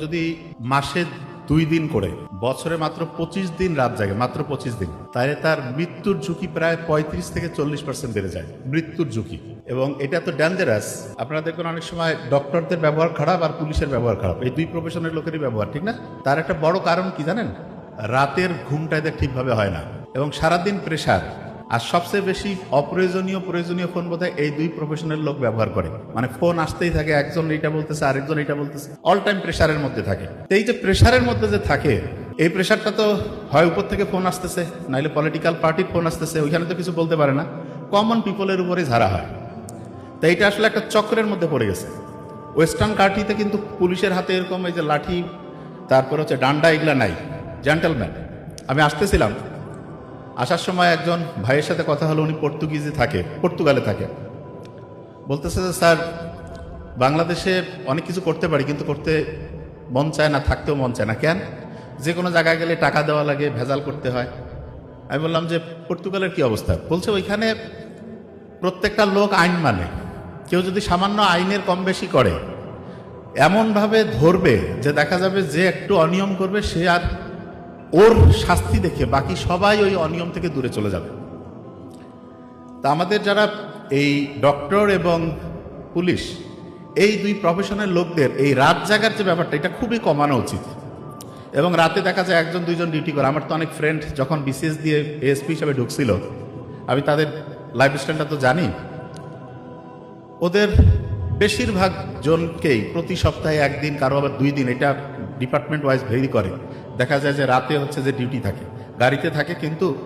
যদি মাসে দুই দিন করে, বছরে মাত্র পঁচিশ দিন রাত জাগে, মাত্র পঁচিশ দিন, তাহলে তার মৃত্যুর ঝুঁকি প্রায় পঁয়ত্রিশ থেকে চল্লিশ পার্সেন্ট বেড়ে যায়, মৃত্যুর ঝুঁকি। এবং এটা তো ডেঞ্জারাস আপনারা দেখবেন অনেক সময় ডক্টরদের ব্যবহার খারাপ আর পুলিশের ব্যবহার খারাপ। এই দুই প্রফেশনের লোকেরই ব্যবহার, ঠিক না? তার একটা বড় কারণ কি জানেন? রাতের ঘুমটা এদের ঠিকভাবে হয় না। এবং সারাদিন প্রেশার আর সবচেয়ে বেশি অপ্রয়োজনীয়, প্রয়োজনীয় ফোন বোধহয় এই দুই প্রফেশনাল লোক ব্যবহার করে। মানে ফোন আসতেই থাকে, একজন এইটা বলতেছে, আরেকজন এইটা বলতেছে অল টাইম প্রেশারের মধ্যে থাকে। এই যে প্রেশারের মধ্যে যে থাকে, এই প্রেশারটা তো হয় উপর থেকে ফোন আসতেছে, নাইলে পলিটিক্যাল পার্টির ফোন আসতেছে, ওইখানে তো কিছু বলতে পারে না। কমন পিপলের উপরেই ঝাড়া হয়। তো এইটা আসলে একটা চক্রের মধ্যে পড়ে গেছে। ওয়েস্টার্ন কার্টিতে কিন্তু পুলিশের হাতে এরকম এই যে লাঠি, তারপর হচ্ছে ডান্ডা, এগুলা নাই। জেন্টেলম্যান আমি আসতেছিলাম। আসার সময় একজন ভাইয়ের সাথে কথা হলো, উনি পর্তুগিজে থাকে, পর্তুগালে থাকে। বলতেছে যে, স্যার, বাংলাদেশে অনেক কিছু করতে পারি, কিন্তু করতে মন চায় না, থাকতেও মন চায় না। কেন? যে কোনো জায়গায় গেলে টাকা দেওয়া লাগে, ভেজাল করতে হয়। আমি বললাম যে, পর্তুগালের কি অবস্থা? বলছে, ওইখানে প্রত্যেকটা লোক আইন মানে। কেউ যদি সামান্য আইনের কম বেশি করে, এমনভাবে ধরবে যে দেখা যাবে যে একটু অনিয়ম করবে, সে আর ওর শাস্তি দেখে বাকি সবাই ওই অনিয়ম থেকে দূরে চলে যাবে। তা আমাদের যারা এই ডক্টর এবং পুলিশ, এই দুই প্রফেশনের লোকদের, এই রাত জাগার যে ব্যাপারটা, এটা খুবই কমানো উচিত। এবং রাতে দেখা যায় একজন, দুইজন ডিউটি করে। আমার তো অনেক ফ্রেন্ড যখন বিসিএস দিয়ে এএসপি হিসাবে ঢুকছিল, আমি তাদের লাইফ স্টাইলটা তো জানি। ওদের বেশিরভাগ জনকেই প্রতি সপ্তাহে একদিন, কারও আবার দুই দিন, এটা ডিপার্টমেন্ট ওয়াইজ ভেরি করে। দেখা যায় যে রাতে হচ্ছে যে ডিউটি থাকে। গাড়িতে থাকে কিন্তু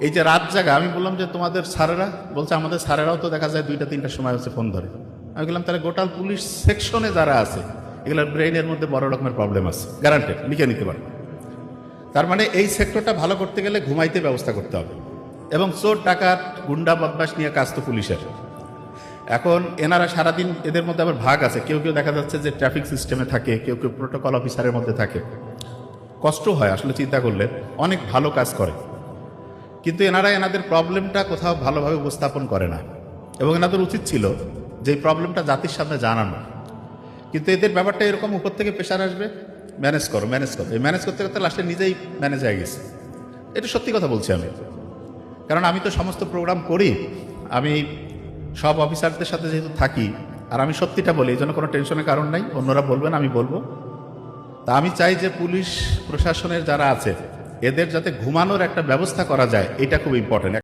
এই যে রাত জায়গা আমি বললাম যে তোমাদের স্যারেরা বলছে আমাদের স্যারেরাও তো দেখা যায় দুইটা, তিনটার সময় হচ্ছে ফোন ধরে। আমি বললাম, তাহলে গোটাল পুলিশ সেকশনে যারা আছে, এগুলোর ব্রেইনের মধ্যে বড় রকমের প্রবলেম আছে। গ্যারান্টেড লিখে নিতে পারে। তার মানে এই সেক্টরটা ভালো করতে গেলে ঘুমাইতে ব্যবস্থা করতে হবে। এবং চোর, ডাকাত, গুন্ডা বদমাস নিয়ে কাজ তো পুলিশের। এখন এনারা সারাদিন এদের মধ্যে আবার ভাগ আছে। কেউ কেউ দেখা যাচ্ছে যে ট্রাফিক সিস্টেমে থাকে, কেউ কেউ প্রোটোকল অফিসারের মধ্যে থাকে। কষ্ট হয়, আসলে চিন্তা করলে অনেক ভালো কাজ করে। কিন্তু এনারা এনাদের প্রবলেমটা কোথাও ভালোভাবে উপস্থাপন করে না। এবং এনাদের উচিত ছিল যে প্রবলেমটা জাতির সামনে জানানো। কিন্তু এদের ব্যাপারটা এরকম উপর থেকে প্রেশার আসবে ম্যানেজ করো ম্যানেজ করো। এই ম্যানেজ করতে করতে লাস্টে নিজেই ম্যানেজ হয়ে গেছে। এটা সত্যি কথা বলছি আমি। কারণ আমি তো সমস্ত প্রোগ্রাম করি, আমি সব অফিসারদের সাথে যেহেতু থাকি, আর আমি সত্যিটা বলি, এই জন্য কোনো টেনশনের কারণ নাই, অন্যরা বলবেন, আমি বলব। তা আমি চাই যে পুলিশ প্রশাসনের যারা আছে, এদের যাতে ঘুমানোর একটা ব্যবস্থা করা যায়, এটা খুব ইম্পর্টেন্ট